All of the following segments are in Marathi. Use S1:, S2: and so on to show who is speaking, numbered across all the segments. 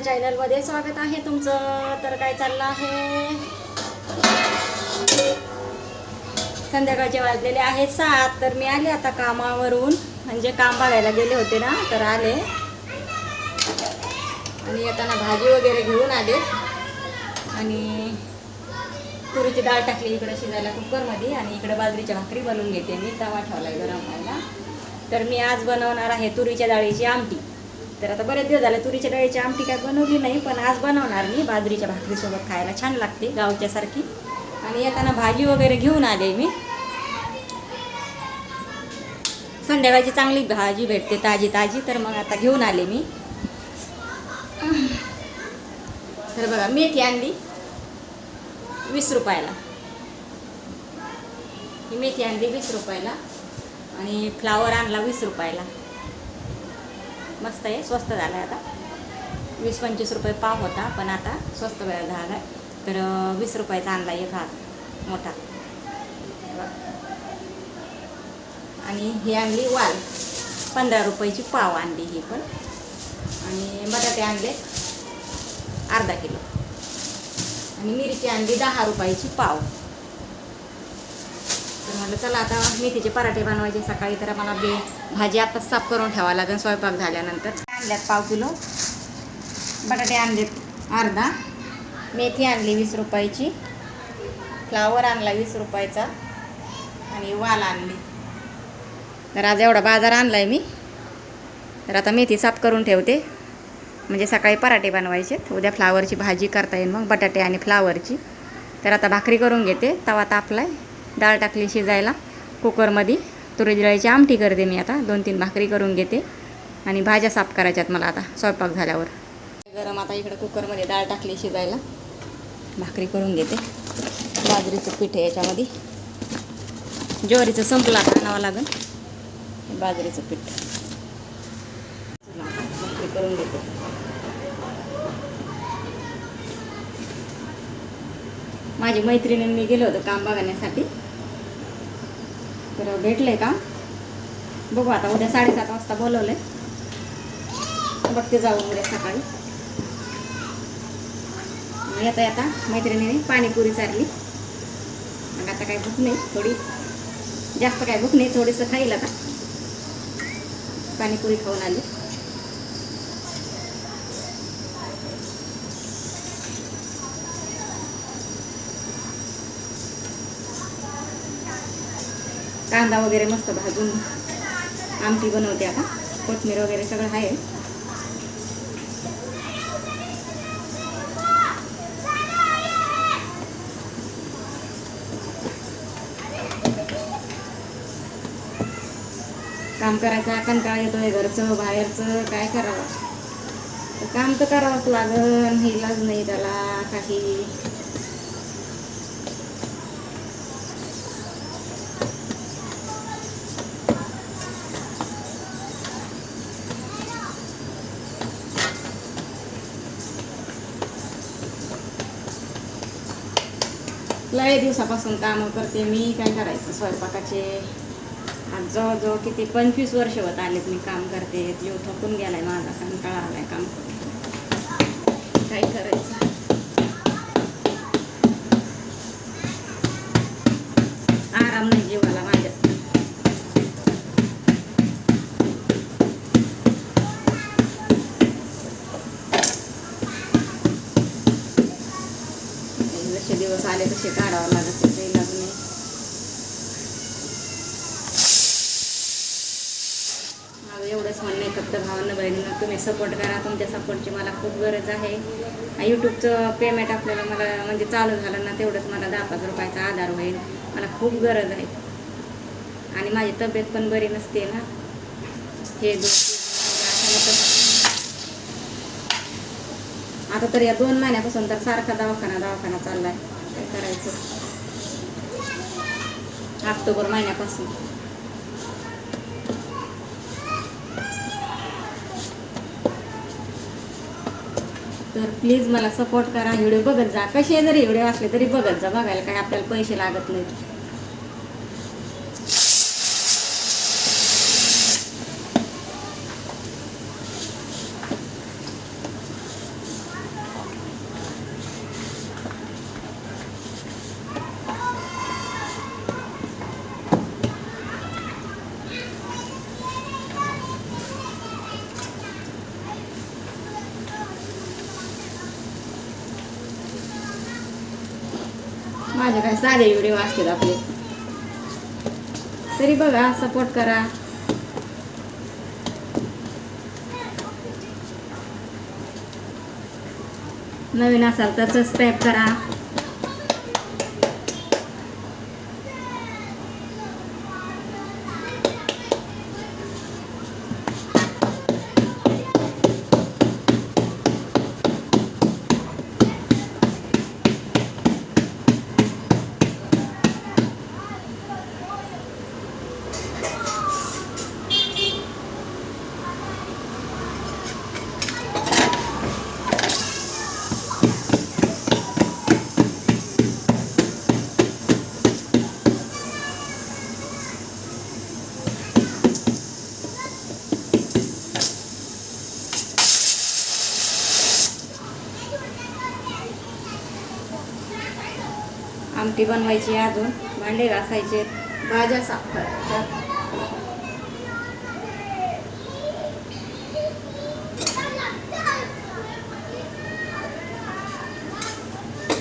S1: माझ्या चॅनलमध्ये स्वागत आहे तुमचं. तर काय चाललं आहे? संध्याकाळचे वाजलेले आहेत सात. तर मी आले आता कामावरून. म्हणजे काम बघायला गेले होते ना तर आले. आणि येताना भाजी वगैरे घेऊन आले. आणि तुरीची डाळ टाकली इकडे शिजायला कुकरमध्ये आणि इकडे बाजरीच्या भाकरी बनवून घेते मी. तवा ठेवलाय गरम व्हायला. तर मी आज बनवणार आहे तुरीच्या डाळीची आमटी. तर आता बरेच दिवस झाले तुरीच्या डाळीची आमटी काय बनवली नाही पण आज बनवणार मी बाजरीच्या भाकरीसोबत खायला. छान लागते गावच्यासारखी. आणि येताना भाजी वगैरे घेऊन आले मी. संध्याकाळची चांगली भाजी भेटते ताजी ताजी तर मग आता घेऊन आले मी. तर बघा मेथी आणली. वीस रुपयाला. ही मेथी आणली वीस रुपयाला. आणि फ्लावर आणला वीस रुपयाला. मस्त आहे स्वस्त झाला आहे आता. वीस पंचवीस रुपये पाव होता पण आता स्वस्त वेळ झाला आहे तर वीस रुपयाचा आणला एक हात मोठा. आणि ही आणली वाल. पंधरा रुपयाची पाव आणली ही पण. आणि बटाटे आणले अर्धा किलो. आणि मिरची आणली दहा रुपयाची पाव. म्हटलं चला आता मेथीचे पराठे बनवायचे सकाळी तर मला बे भाजी आत्ताच साफ करून ठेवावं लागेल स्वयंपाक झाल्यानंतर. आणल्यात पाव किलो. बटाटे आणलेत अर्धा. मेथी आणली वीस रुपयाची. फ्लावर आणला वीस रुपयाचा. आणि वाल आणली. तर आज एवढा बाजार आणला आहे मी. तर आता मेथी साफ करून ठेवते. म्हणजे सकाळी पराठे बनवायचे उद्या फ्लावरची भाजी करता येईल मग बटाटे आणि फ्लावरची. तर आता भाकरी करून घेते. तवा तापलाय. डाळ टाकली शिजायला कुकरमध्ये. तुरीची डाळीची आमटी करते मी आता. दोन तीन भाकरी करून घेते. आणि भाज्या साफ करायच्यात मला आता स्वयंपाक झाल्यावर. गरम आता इकडं कुकरमध्ये डाळ टाकली शिजायला. भाकरी करून घेते. बाजरीचं पीठ आहे याच्यामध्ये. ज्वारीचं संपलं आता आणावं लागेल. बाजरीचं पीठ. भाकरी करून घेते. माझी मैत्रिणींनी गेलो होतं काम बघण्यासाठी. तर भेटले का? बघू आता उद्या साडेसात वाजता बोलवले बघते जाऊ उद्या सकाळी. येता येता मैत्रिणीने पाणीपुरी चारली. मग आता काय भूक नाही थोडी जास्त काय भूक नाही थोडीसं खाईल आता. पाणीपुरी खाऊन आली. कांदा वगैरे मस्त भाजून आमटी बनवते आता. कोथमीर वगैरे सगळं आहे. काम करायचा कंटाळा येतोय घरचं बाहेरचं काय करावं? काम तर करावंच लागन इलाज नाही त्याला काही. लय दिवसापासून कामं करते मी. काय करायचं? स्वयंपाकाचे आज जवळजवळ किती पंचवीस वर्ष होत आलेत मी काम करते. जीव थकून गेलाय माझा कंटाळा आलाय काम. करून काय करायचं आराम नाही जीवाला माझ्या जसे दिवस आले तसे काढावं लागत त्याचं लग्न नाही माझं एवढंच म्हणणं आहे फक्त भावांना बहिणींना तुम्ही सपोर्ट करा. तुमच्या सपोर्टची मला खूप गरज आहे. यूट्यूबचं पेमेंट आपल्याला मला म्हणजे चालू झालं ना तेवढंच मला दहा पाच रुपयाचा आधार होईल. मला खूप गरज आहे. आणि माझी तब्येत पण बरी नसते ना. हे दोन आता तर या दोन महिन्यापासून तर सारखा दवाखाना दवाखाना चाललाय. काय करायचं? ऑक्टोबर महिन्यापासून. तर प्लीज मला सपोर्ट करा. व्हिडिओ बघत जा. कसे जरी व्हिडिओ असले तरी बघत जा. बघायला काय आपल्याला पैसे लागत नाहीत. माझे काय साधे एवढे असतात आपले. तरी बघा सपोर्ट करा. नवीन असाल तर सबस्क्राईब करा. आमटी बनवायची आहे अजून. भांडे घासायचे. भाज्या साफ करायच्या.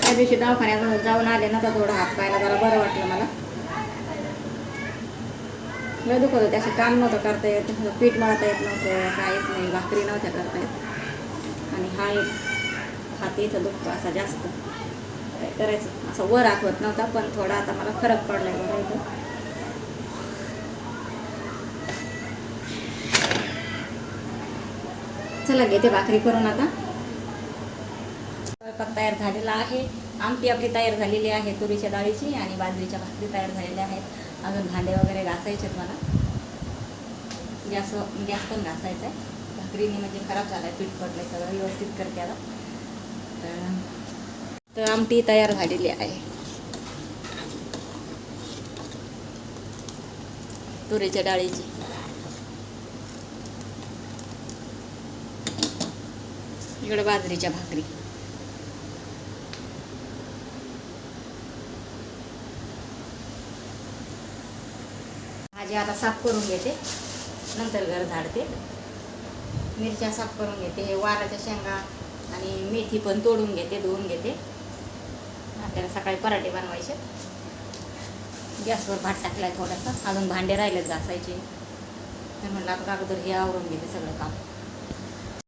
S1: त्या दिवशी दवाखान्यात जाऊन आले ना तर थोडं हात पायला जरा बरं वाटलं मला. लय दुखत होते. असं काम नव्हतं करता येत. पीठ मळता येत नव्हतं. काहीच नाही. भाकरी नव्हत्या करता येत. आणि हा एक हात इथं दुखतो असा जास्त. काय करायचं? असं वर आठवत नव्हता पण थोडा आता मला फरक पडलाय बघा चला घेते भाकरी करून आता. स्वयंपाक तयार झालेला आहे. आमटी आपली तयार झालेली आहे तुरीच्या डाळीची आणि बाजरीच्या भाकरी तयार झालेल्या आहेत. अजून भांडे वगैरे घासायचे आहेत मला. गॅस गॅस पण घासायचा आहे. भाकरीने म्हणजे खराब झाला आहे पीठ पडलं आहे सगळं व्यवस्थित करते आता. तर तर आमटी तयार झालेली आहे. तुरीच्या डाळीची. इकडे बाजरीच्या भाकरी. भाजी आता साफ करून घेते. नंतर घर झाडते. मिरच्या साफ करून घेते. हे वाराच्या शेंगा आणि मेथी पण तोडून घेते धुवून घेते. आपल्याला सकाळी पराठे बनवायचे. गॅसवर भात टाकलाय थोडासा. अजून भांडे राहिलेच घासायचे. तर म्हणलं आता अगोदर हे आवरून घेते सगळं काम.